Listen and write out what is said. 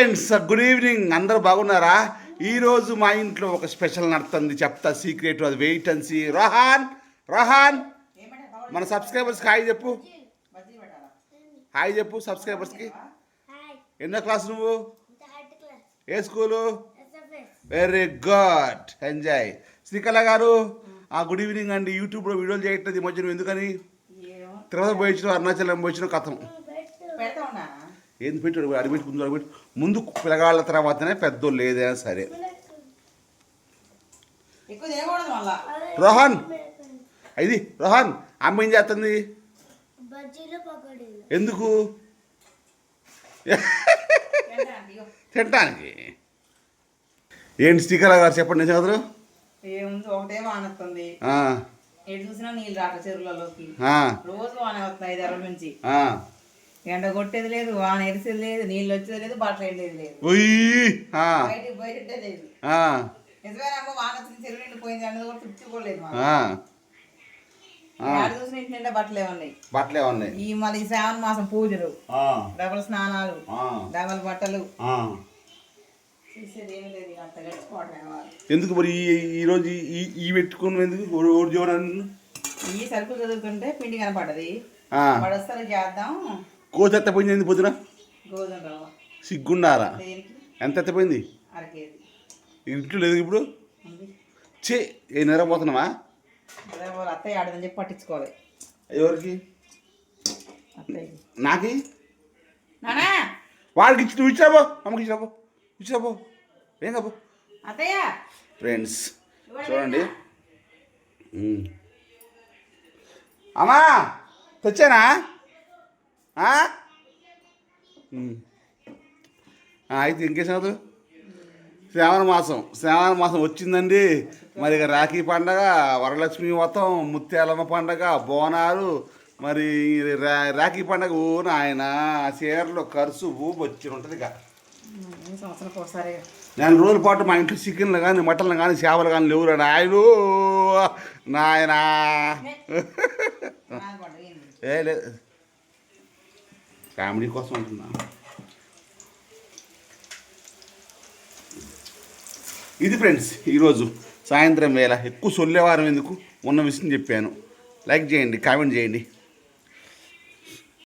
Friends good evening అందరూ బాగున్నారా? ఈరోజు మా ఇంట్లో ఒక స్పెషల్ నడుతుంది. చెప్తా సీక్రెట్ అది. Wait and see Rohan Rohan. మన సబ్స్క్రైబర్స్కి హాయ్ చెప్పు. హాయ్ చెప్పు సబ్స్క్రైబర్స్కి ఎన్నో క్లాస్ నువ్వు? ఏ school? Very good enjoy Srikala garu ఆ గుడ్ ఈవినింగ్ అండి. యూట్యూబ్లో వీడియోలు చేయట్లేదు ఈ మధ్య నువ్వు ఎందుకని? తిరుపతి పోయించిన అరుణాచలం పోయించిన కథం. ఏంది పెట్టాడు? అడిపెట్టి ముందు అడిపెట్టి ముందు పిల్లగాళ్ళ తర్వాతనే పెద్దోళ్ళు ఏదైనా సరే. రోహన్! ఇది రోహన్ అమ్మ ఏం చేస్తుంది? బజ్జీలు పకోడీలు. ఎందుకు? తింటా అండి, ఇగో. తినటానికి ఏంటి శ్రీకళ గారు చెప్పండి నిజం కదరు ఏముంది ఒకటే వాన వస్తుంది ఎటు చూసినా నీళ్ళు రాక చెరువులలోకి. రోజు వాన వస్తుంది ఐదు అరవై నుంచి. ఎండ కొట్టేది లేదు వాన ఎరిసేది లేదు నీళ్ళు వచ్చేది లేదు బట్టలు ఎండేది లేదు. బయటికి బయటే లేదు. నిజమేనమ్మా వాన వచ్చింది చెరువు నిండిపోయింది అన్నది కూడా చూసిన ఇంటి నిండా బట్టలే ఉన్నాయి. బట్టలే ఉన్నాయి. ఈ మళ్ళీ ఈ శ్రావణ మాసం పూజలు డబల్ స్నానాలు డబల్ బట్టలు. ఎందుకు మరి ఈ- రోజు ఈ ఈ పెట్టుకుని ఎందుకు ఈ సరుకులు చదువుతుంటే పిండి కనపడ్డది పడస్తారు చేద్దాం. కోతి ఎత్తపోయింది ఎందుకు పొద్దున? సిగ్గుండారా ఎంత ఎత్తపోయింది ఇంట్లో లేదు ఇప్పుడు? చే ఏ వాళ్ళు అత్తయ్య ఆడదని చెప్పి పట్టించుకోవాలి ఎవరికి? నాకి? నానా! వాడికి ఇచ్చి నువ్వు ఇచ్చిరాబో అమ్మకి ఇచ్చిరాబో ఇచ్చిరాబో ఏం కాబో అత్తయ్య! ఫ్రెండ్స్ చూడండి. మ్మ్. అమ్మా తెచ్చానా? అయితే ఇంకే సంగతులు? శ్రావణ మాసం. శ్రావణ మాసం వచ్చిందండి. మరి ఇక రాఖీ పండగ వరలక్ష్మి వ్రతం ముత్యాలమ్మ పండగ బోనాలు మరి రా రాఖీ పండగ ఊ నాయన చీరలు ఖర్చు వచ్చి ఉంటుంది ఇక. నేను రోజుల పాటు మా ఇంట్లో చికెన్లు కానీ మటన్లు కానీ చేపలు కానీ లేవురా నాయను. నాయనా ఏ లేదు ఫ్యామిలీ కోసం అంటున్నా ఇది ఫ్రెండ్స్ ఈరోజు సాయంత్రం వేళ ఎక్కువ సొల్లేవారం ఎందుకు? ఉన్న విషయం చెప్పాను. లైక్ చేయండి కామెంట్ చేయండి.